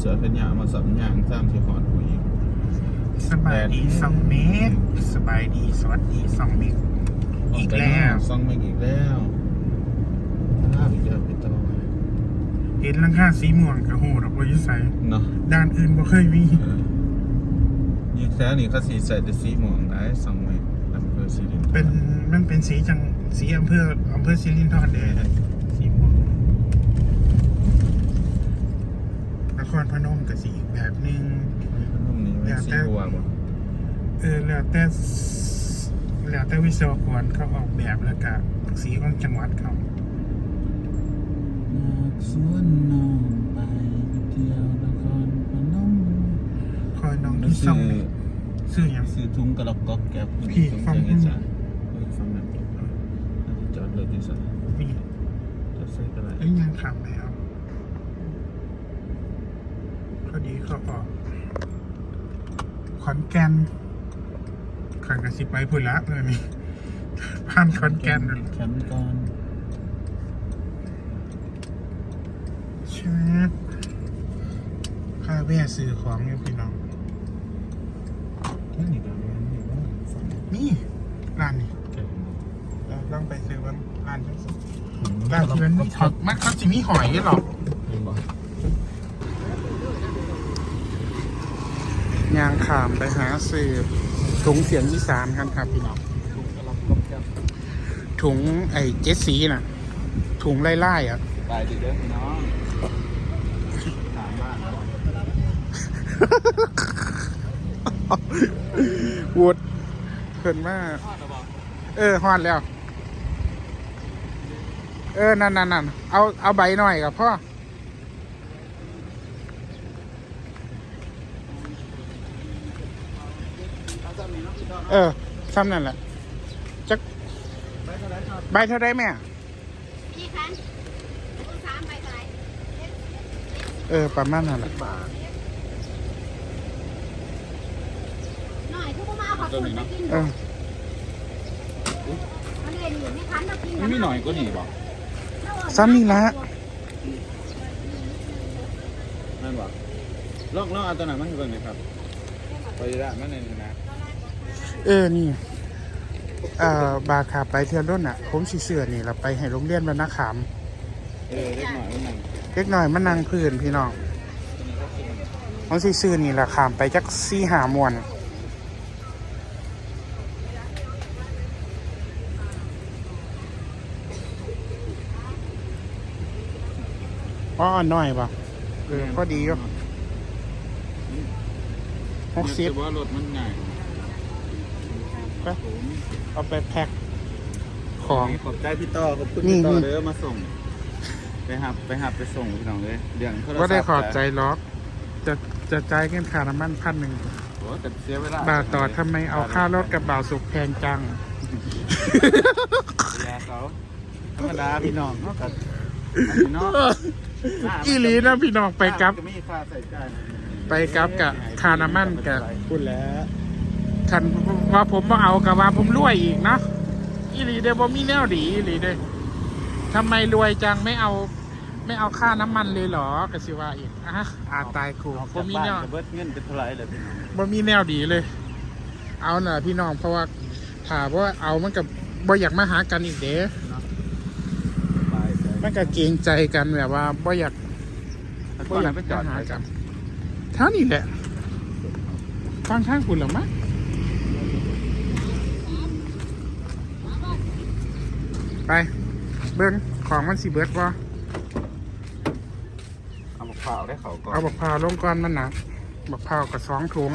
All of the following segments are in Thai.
เสือเป็นยางมาสับยางสร้างที่หอดผู้หญิงสบายดีสองเมตรสบายดีสวัสดีสองเมตรอีกแล้วซ่องไม่อีกแล้วลาบอีกแล้วพี่ต่อเห็นหลังคาสีม่วงกับโหดอกว่าอยุใสเนาะด้านอื่นบ่เคยมีเออยี่แท้นี่เขาสีใส่แต่สีม่วงได้สองไม่อำเภอสิรินธรเป็นมันเป็นสีจังสีอำเภออำเภอสิรินธรเดชสีม่วงน ครพนมกับสีอีกแบบหนึงพนมนี่เป็นสีบัวบ่เออแล้วแต่สแล้วแต่วิศวกรเขาออกแบบแล้วก็สีของจังหวัดเขาสวนน้องไปเที่ยวนครพนมคอยน้องที่ส่องนี่ซื้อหยังซื้อถุงกระลอกก๊อกแก๊บพี่ถุงฟังแกงไอ้จ้าเออฟังนั้นจอดรถที่สันมีจอดใส่กระไรเอ้ยยังขำแล้ว พอดีเขาออกขอนแก่นขันกระสิบไปพุ่นละเลยนี่ผ่านขอนแก่นแคมป์ก่อนเชิดข้าแวะซื้อของอยู่พี่น้องนี่นี่ก็แม่นนี่ว่าฟังนี่ร้านนี้แก่เราลองไปซื้อวันร้านจังสิร้านที่มันมีถอดมันเขาจะมีหอยหรอกเห็นบ่ ยางขามไปหาซื้อถุงเสียงอีสานกันครับพี่น้องถุงกระลอกก๊อกแก๊บถุงไอ้เจ็ดสีน่ะ ถุงไล่ๆอะไปดีเด้อพี่น้องถามบ้านแล้ววูดเพิ่นมาเออฮอดแล้ว เออ นั่นนั่นนั่นเอาเอาใบหน่อยกับพ่อ เออซ้ำนั่นแหละจักใบเท่าไรแม่กี่ครั้งคุณสามใบเท่าไหร่เออ ประมาณนั่นแหละบาทหน่อยทุกคนมาเอาขอบคุณไปกินเออมันเลยอยู่ไม่คันเรากินมันมีหน่อยก็หนีบ่ซ้ำนี่ละนั่นบ่ลอกลอกเอาตัวไหนมาให้เบิ่งหน่อยครับไปได้มาในนี้นะ เออนี่เอ่อบาขาไปเที่ยวรุ่นอะ ผมสีเสือนี่เราไปให้โรงเรียนบรรณขามเออเล็กหน่อยมันนั่งเล็กหน่อยมันนั่งพื้นพี่น้องผมสีเสือนี่ละขามไปจักซี่หามวนอ๋อน้อยป่ะเออพอดีอยู่หกสิบรู้ว่ารถมันง่าย ไปเอาไปแพ็คของ ขอบใจพี่ต่อขอบคุณนี่พี่ต่อนี่ เด้อมาส่ง ไปหับไปหับไปส่งพี่น้องเลยเดี๋ยวโทรศัพท์ว่าได้ขอบใจล็อกจะจะจ่ายเงินค่าน้ำมันพันหนึ่งโอ้แต่เสียเวลาบาทต่อทำไมเอาค่ารถกับบ่าวสุกแพงจังยาเขาธรรมดาพี่น้องเนาะกับอันนี้เนาะอีหลีนะพี่น้องไปกับจะมีค่าใส่ใจายไปกับกับค่าน้ำมันกับพูดแล้ว คันว่าผมมาเอากับว่าผมรวยอีกเนาะอีหลีเด้บ่มีแนวดีอีหลีเด้ทำไมรวยจังไม่เอา ไม่เอาค่าน้ำมันเลยเหรอกสิว่าอีกอะอาตายครูออกบ่จากมีบ้านแนว จะเบิดเงินเป็นเท่าไหร่เลยพี่น้องบ่มีแนวดีเลย เอาหน่ะพี่น้องเพราะว่าถามว่าเอามันกับบ่อยากมาหากันอีกเด้สบายใจมันก็เกรงใจกันแบบว่าบ่อยากแล้วบ่ก็อยาไปกจอดมาหาไปกักันนเท่านี้แหละฟังข้างคุณหรอมะ ไปเบิ้งของมันสิเบิดบ่เอามะพร้าวได้เขาก่อนเอาบักพร้าวลงก่อนมันหนักบักพร้าวกับสองถุง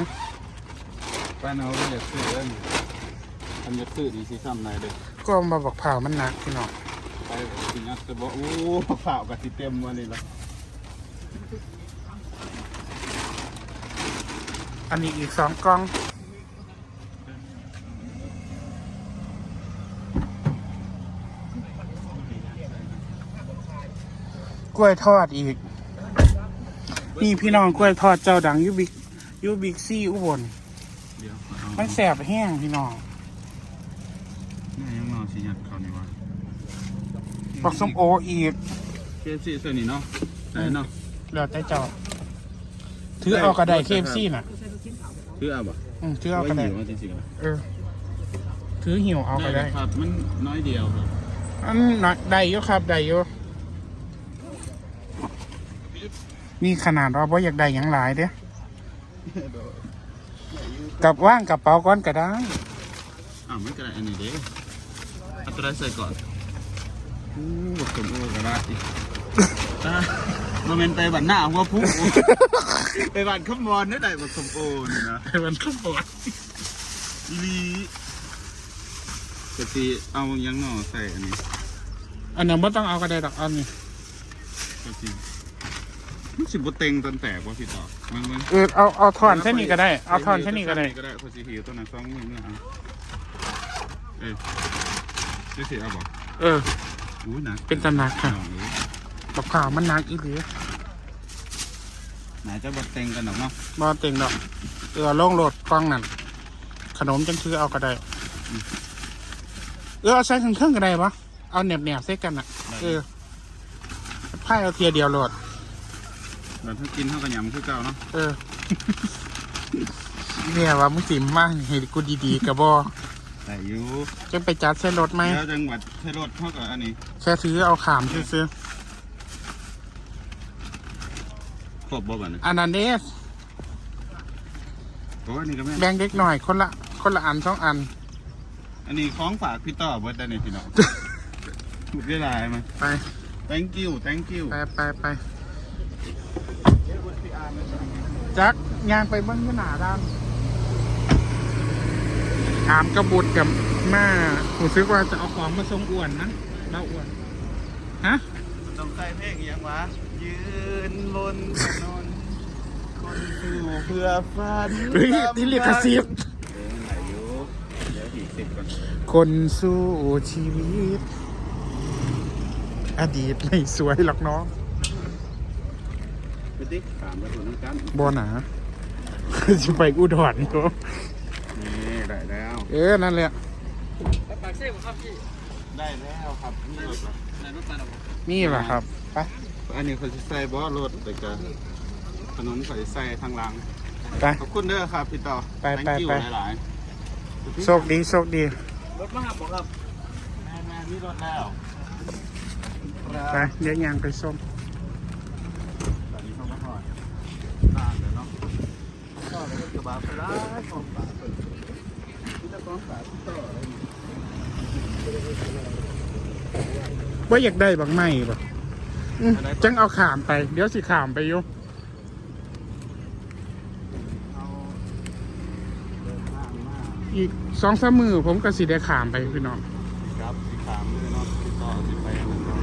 ป้าเนาเรียกซื้อเอิ้นทำจะซื้อดีสิซ้ำไหนเด้อก็เอามาบักพร้าวมันหนักพี่น้องไปสิงัดจะบอกโอ้มะพร้าวกับสิเต็มวันนี้ละอันนี้อีกสองกล่อง กล้วยทอดอีก นี่พี่น้องกล้วยทอดเจ้าดังอยูบิกอยูบิกซี่อุบลเดี๋ยวมันแสบแห้งพี่น้องนี่ยังนอนสิงัดเขานี่วะบักส้มโออีกเคฟซีตัวนี้เนาะไหนเนาะเหลือแต่เจ้าถือเอากระไดเคฟซี่น่ะคือเอาบ่อืมถือเอากระไดหิวจริงๆนะเออถือหิวเอากระไดครับมันน้อยเดียวครับอันน้อยได้อยู่ครับได้อยู่ มีขนาดเราบ่อยากได้หยังหลายเด้กับว่างกับเป๋าก้อนก็ได้อ้าวไม่กระไรอันนี้เด้เอาตัวใดใส่ก่อนอู้บกสมโอก็ได้อีกอะโมเมนต์ไปบันหน้าหัวผู้ไปบันขมอนได้ไหนบกสมโอนี่นะให้มันขึ้นบดอีหลีปกติเอายังหน่อใส่อันนี้ อันนั้นไม่ต้องเอากระไดดอกอันนี้ปกติ มันสิบเต็งตอนแตกว่าพี่ต่อมันมันเออเอาเอาทอนเส้นนี้ก็ได้ เอาทอนเส้นนี้ก็ได้ก็ได้พอสิหิวตัวนั้นสองมือเมื่อเอาเอ้ยได้สิเอาบ่เอออู้หนักเป็นตำหนักค่ะน้องเอ้ยบักข่าวมันหนักอีหลีไหนจะบดเต็งกันหรอกเนาะบ่เต็งดอกเออลงโหลดกล้องนั่นขนมจังคือเอาก็ได้เออเอาใส่เครื่องๆก็ได้ปะเอาเน็บเน็บๆใส่กันอะเออไพ่เอาเทียเดียวโหลด เราถ้ากินเท่ากันยำคือเก่าเนาะเออ เนี่ยว่ามึงสิมมากให้กูดีๆกับบอแต่อยู่จะไปจัดเส้นรถไหมแล้วจังหวัดไทยรถเท่ากับอันนี้ แค่ซื้อเอาขามซื้อครบบ่บัดนี้ๆอันนั้นเดสโอ้อันนี้ก็แม่นแบ่งเด็กหน่อย คนละ คนละอันสองอัน อันนี้ของฝากพี่ต่อเบิดได้ในพี่น้องพูดได้หลายมไป thank you thank you ไปไปไป จักยางไปเบิ้งที่หนาด้านถามกระบุดกับมาผมซื้อว่าจะเอาของมาส่งอ้วนนะเราอ้วนฮะต้องใส่เพลงอีหยังวะยืนบนถนนคนสู่เพื่อฝันเฮ้ยที่เรียกกระซิบเออมันไหลอยู่เดี๋ยวอีกสิบก่อนคนสู้ชีวิต อดีตไม่สวยหรอกน้องไป ดิถามไปถึงน้ำกันบอหนาจะไปอุดรก็นี่ได้แล้ว เออนั่นแหละได้แล้วครับนี่รถเหรอนี่แหละครับไปอันนี้เขาจะใส่บอสรถแต่ก็ถนนเขาจะใส่ทางหลังไปขอบคุณเด้อครับพี่ต่อไปไป Thank you ไปหลายโชคดีโชคดีๆรถมาครับผมครับแม่แม่มีรถแล้วไปเดี๋ยวยางไปส้ม ตอนนี้เขาก็ถอดตามเลยเนาะก็เลยกระ บะไปร้ายของฝากเพิ่นมีแต่ของฝากพี่ต่ออะไรนี่ว่าอยากได้บางไม่บ่อืมจังเอาขามไป เดี๋ยวสิขามไปอยู่เอาเดินทางมาอีกสองสามมือผมก็สิได้ขามไปพี่น้องครับสีขามเลยเนาะพี่ต่อสิไปอันนั้นเนาะ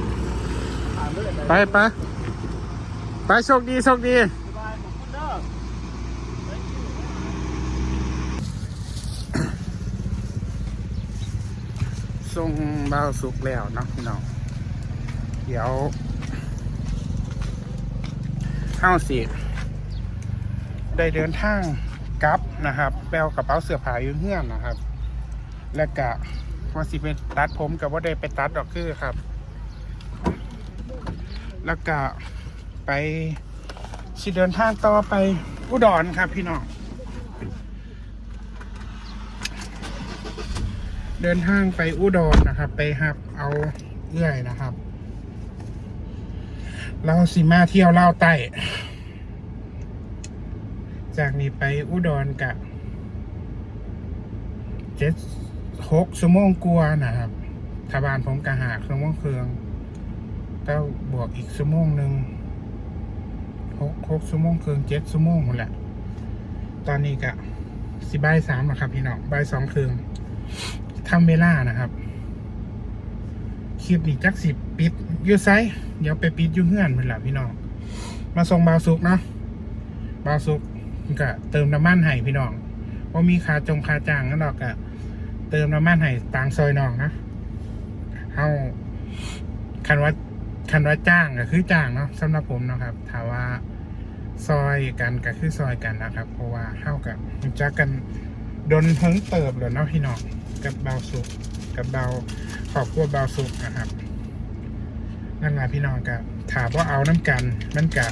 ขามเลยไปไปไปโชคดีโชคดี บ๊ายบายขอบคุณเด้อ ส่งเบาสุกแล้วเนาะพี่น้องเดี๋ยวเข้าสิได้เดินทางกลับนะครับแปลกระเป๋าเสื้อผ้าอยู่เฮือนนะครับ แล้วก็ว่าสิไปตัดผมกับว่าได้ไปตัดดอกคือครับ แล้วก็ไปสิเดินทางต่อไปอุดรครับพี่น้อง เดินทางไปอุดรนะครับ ไปหับเอาเอื้อยนะครับ เราสิมาเที่ยวเล่าใต้ จากนี้ไปอุดรกับเจ็ดหกชั่วโมงกลัวนะครับทบานผมกะหาชั่วโมงเครื่องก็บวกอีกชั่วโมงหนึ่งหกหกชั่วโมงเครื่องเจ็ดชั่วโมงหมดแหละ ตอนนี้กะสิบายสามนะครับพี่น้องบายสองเครื่อง ทำเวลานะครับคลิปนี้จักสิบปิดยูไซเดี๋ยวไปปิดยูเฮือนเพื่อนละพี่น้อง มาส่งบาวสุกเนาะบาวสุกก็เติมน้ำมันให้พี่น้องว่ามีคาจงคาจางนั่นหรอกก็เติมน้ำมันให้ต่างซอยน้องนะเฮาคันว่าคันว่าจ้างก็คือจ้างเนาะสำหรับผมนะครับถาว่าซอยกันก็คือซอยกันนะครับ เพราะว่าเฮากับจักกันดนเพิ่งเติบเลยเนาะพี่น้อง กับเบาสุกกับเบาขอบครัวเบาสุกนะครับนั่นแหละพี่น้องกับถามว่าเอาน้ำกันมันกับ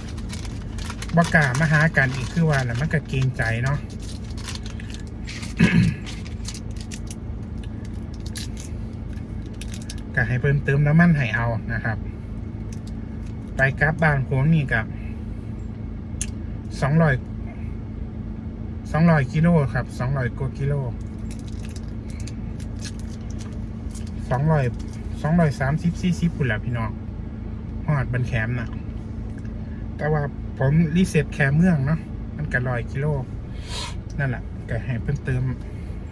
บกามาหากันอีกคือว่าแหละมันก็เกรงใจเนาะก็ให้เพิ่มเติมน้ำมันให้เอานะครับ ไปกลับบ้านผมนี่กับสองร้อยสองร้อยกิโลครับสองร้อยกว่ากิโล สองร้อยสองร้อยสามสิบสี่สิบปุ่นแหละพี่น้องหอดบันแคมนะแต่ว่าผมรีเซ็ตแคมเมืองเนาะมันก็ร้อยกิโลนั่นแหละก็ให้เพิ่นเติม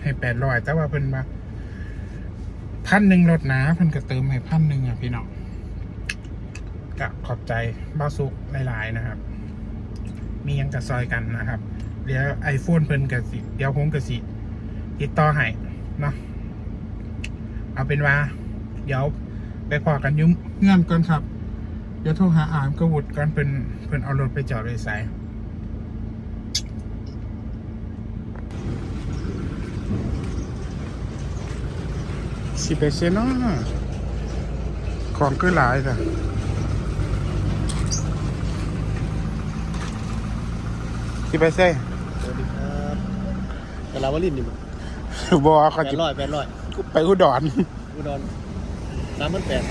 ให้แปดร้อยแต่ว่าเพิ่นมาพันหนึ่งรถหนาเพิ่นก็เติมให้พันหนึ่งอะพี่น้องก็ขอบใจบ้าสุกหลายๆนะครับ มียังกับซอยกันนะครับ เดี๋ยวไอโฟนเพิ่นกับสิ เดี๋ยวผมกับสิ ติดต่อให้เนาะ เอาเป็นว่า เดี๋ยวไปพอกันอยุ่งเงื่อนก่อนครับ เดี๋ยวโทรหาอามกระวุดก่อนเพิ่นเพิ่นเอารถไปจอดเลยใส่สิไปเซยเนาะของก็หลายจ้ะสิไปเซ่สวัสดีครับแต่ลาวลินนี่มั้งบอแปเขาดจะร้อยแปดร้อย ไปอุดรอุดรสามพันแปด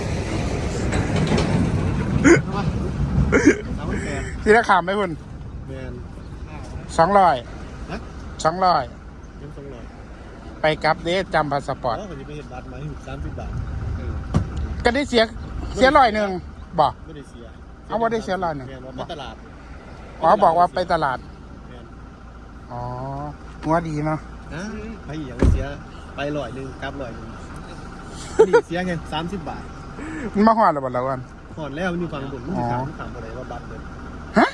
สามพันแปดที่ราคาไหมคุณแมนสองร้อยฮะสองร้อยยังสองร้อยไปกลับเดจำพาสปอร์ตอ๋อวันนี้ไปเห็นบัตรมาที่สามสิบบาทเออก็ได้เสียเสียร้อยหนึ่งบอกไม่ได้เสียเอาว่าได้เสียร้อยหนึ่งแมนว่าไปตลาดอ๋อบอกว่าไปตลาดแมนอ๋อหัวดีเนาะนะไปอีกอย่างเสีย ไปร้อยหนึ่งกลับร้อยหนึ่งนี่เสียไงสามสิบบาทมันมาหอดหรือเปล่าวันก่อนแล้วมันอยู่ฝั่งบนมันอ๋มีอถามถามอะไรว่าบัตรเลยฮะ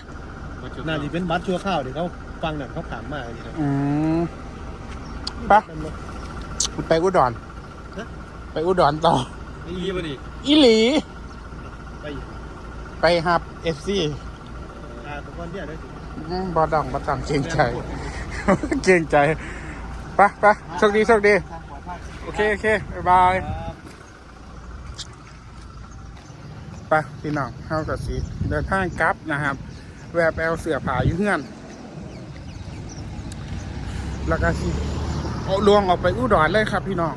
น่าจะเป็นบัตรชั่วข้าวเดี๋ยวเขาฟังนั่นเขาถามมาอย่างนี้ครับอืมไปะนั่นรถไปอุดรฮะไปอุดรต่อ นี่ยี่ปะนี่อีหลี ไปอีกไปฮับเอฟซีอ่าตะกอนเนี่ยได้สิบอดองบอดองเกรงใจ เกรงใจ ไปะปโชคดีโชคดี โอเคโอเคบ๊ายบายไปพี่น้องเข้ากับสีเดินทางกลับนะครับ แวบแอลเสือผาอยู่เฮือน แล้วก็สิเอาลวงออกไปอุดรเลยครับ พี่น้อง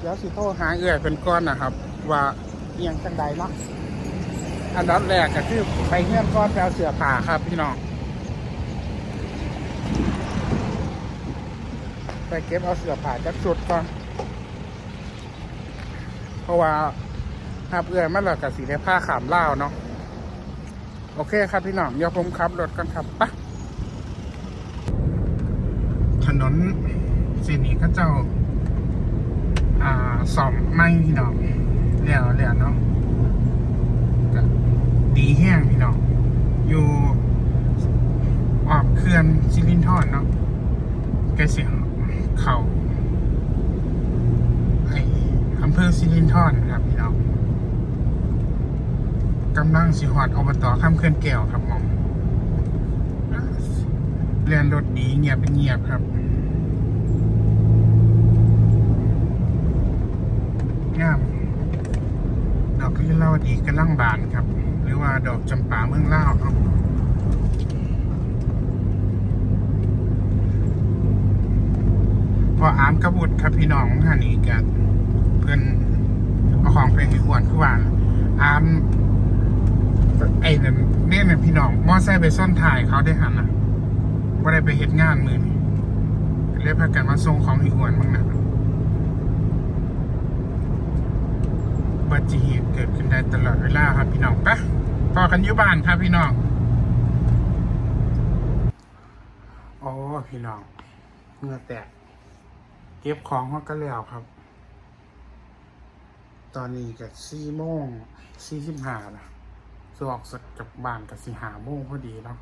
เดี๋ยวสิโทรหาเอื่อยเป็นก้อนนะครับ ว่าเอียงจังใดเนาะอันดับแรกก็คือไปเฮือนก้อนแปลเสือผาครับพี่น้อง ไปเก็บเอาเสือผาจากสุดก่อนเพราะว่าครับเอื้อยมันเรากับสีได้ผ้าขามเล่าเนาะโอเคครับพี่น้องเดี๋ยวผมขับรถกันครับปะถนนเส้นนี้ก็เจ้า อ่าสอมไม่พี่น้องแล้วแล้วเนาะดีแห้งพี่น้องอยู่ออกเคลื่อนซิลินทอนเนาะแกเสียง เขาไออำเภอซิลินทอนครับพี่น้องกำลังสิหอดอบตข้ามเคลื่อนแก้วครับมองเรียนรถดีเงียบเป็นเงียบครับงามดอกลิลาวดีกำลังบานครับ หรือว่าดอกจำปาเมืองล่าวครับพออามกระบุดครับพี่น้องท่านนี้กันเพื่อนเอาของไปให้อ้วนคือว่าอามไอ้นั่นเนี่ยนะพี่น้องมอไซค์ไปซ่อนถ่ายเขาได้หันอะว่าได้ไปเฮ็ดงานมือนี่เรียกพากันมาส่งของอีกวนบ้างนะอุบัติเหตุเกิดขึ้นได้ตลอดเวลาครับพี่น้องปะพอกันอยู่บ้านครับพี่น้องโอ้พี่น้องเงื่อแตก เก็บของเขาก็แล้วครับ ตอนนี้ก็สี่โมงสี่สิบห้าละสออกสักจากบ้านกับสิหาโมงพอดีเนาะ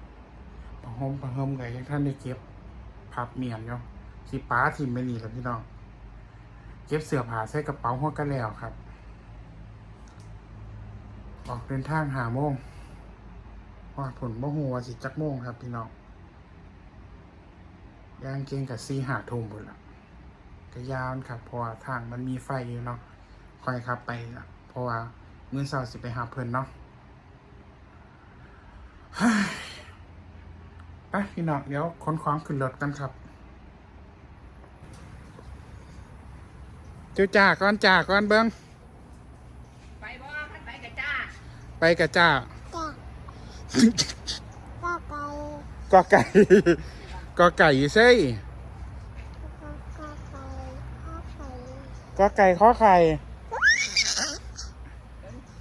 ประหมประหมไงยังท่านได้เก็บพับเมียนเนาะสิป้าทิมไม่หนีแล้วพี่น้อง เก็บเสื้อผ้าใส่กระเป๋าหัวกันแล้วครับ ออกเดินทางหาโมงว่าผลบ่หัวสิจักโมงครับพี่น้องย่างเก่งกับซีหาทุ่มหมดละ ก็ยาวครับเพราะว่าทางมันมีไฟอยู่เนาะคอยขับไปละเพราะว่ามื้อเช้าสิไปหาเพิ่นเนาะเฮ้ยไปพี่น้องเดี๋ยวขนของขึ้นรถกันครับเจ้าจ่าก่อนจ่าก่อนเบิ้งไปบ่คันไปกับจ้าไปกับจ่าก็ไก่กอไก่กอไก่เซ่ยก็ไก่ก็ไก่กอไก่ข้อไข่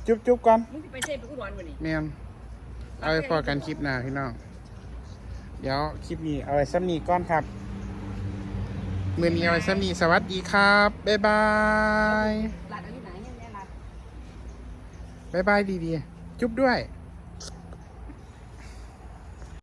จุ๊บจุ๊บก่อนมึงสิไปเซ่ไปอุดรวันนี้ เมียนเอาไปพอกันคลิปหน้าพี่น้อง เดี๋ยวคลิปนี้เอาไว้ซ้ำนี้ก่อนครับ มือนี้เอาไว้ซ้ำนี้สวัสดีครับ บ๊ายบาย หลานเอาอยู่ไหนเนี่ยแม่หลานบ๊ายบายดีๆ จุ๊บด้วย